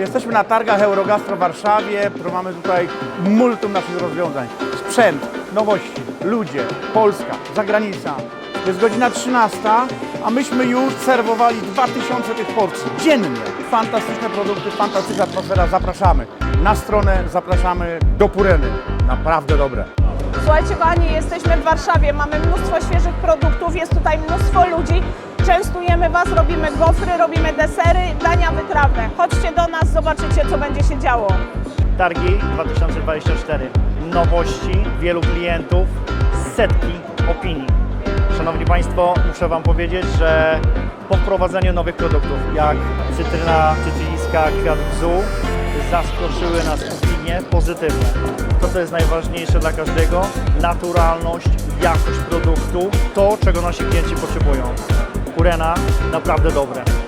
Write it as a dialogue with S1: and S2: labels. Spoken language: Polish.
S1: Jesteśmy na targach Eurogastro w Warszawie, mamy tutaj multum naszych rozwiązań. Sprzęt, nowości, ludzie, Polska, zagranica. Jest godzina 13, a myśmy już serwowali 2000 tych porcji dziennie. Fantastyczne produkty, fantastyczna atmosfera, zapraszamy na stronę, zapraszamy do Pureny. Naprawdę dobre.
S2: Słuchajcie kochani, jesteśmy w Warszawie, mamy mnóstwo świeżych produktów, jest tutaj mnóstwo ludzi. Częstujemy Was, robimy gofry, robimy desery, dania wytrawne. Chodźcie do nas, zobaczycie co będzie się działo.
S3: Targi 2024. Nowości, wielu klientów, setki opinii. Szanowni Państwo, muszę Wam powiedzieć, że po wprowadzeniu nowych produktów, jak cytryna, cytryliska, kwiat bzu, zaskoczyły nas opinie pozytywne. To, co jest najważniejsze dla każdego, naturalność, jakość produktu, to, czego nasi klienci potrzebują. Urena naprawdę dobre.